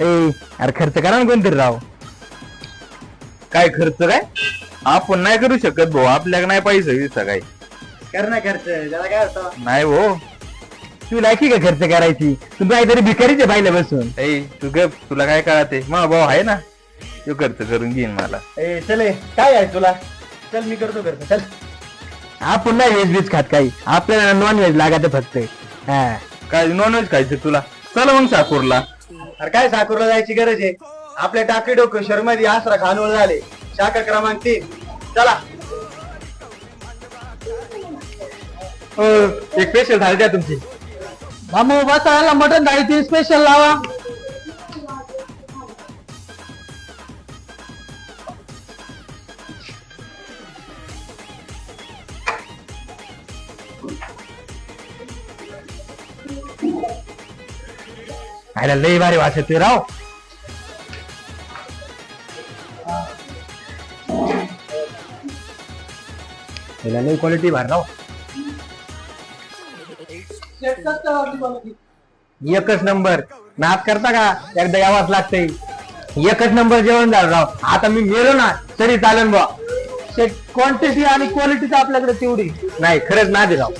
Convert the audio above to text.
ए अरे खर्च करा ना कोणतरी राव. काय खर्च काय? आपण नाही करू शकत भाऊ आपल्याकडे नाही पैसे विसा काय कर ना खर्च त्याला काय होतं? नाही भाऊ. तू लायकी का खर्च करायची? तू काहीतरी भिकारीचे पाहिलं बसून ए तू गप तुला काय कळते? मग भाऊ आहे ना? तो खर्च करून घेईन मला. ए चले काय आहे तुला? चल मी करतो खर्च चल. आपण नाही व्हेज बीज खात काही. आपल्याला नॉन व्हेज लागत फक्त. हा. काय नॉनव्हेज खायचं तुला? चला मग साकूरला अरे काय साकूरला जायची गरज आहे? आपले टाकी डोकं शर्मदी आसरा खानवळ झाले. शाखा क्रमांक तीन. चला. हो, एक स्पेशल थाळी द्या तुमची. मामू बसायला मटन थाळी ती स्पेशल लावा. खायला लई भारी वास येतोय राव खायला लई क्वालिटी भारी राव एकच नंबर नाच करता का एकदा यावाच लागतंय एकच नंबर जेवण झालं राव आता मी मेलो ना तरी चालेल बा क्वांटिटी आणि क्वालिटी तर आपल्याकडे तेवढी नाही खरंच ना दे राव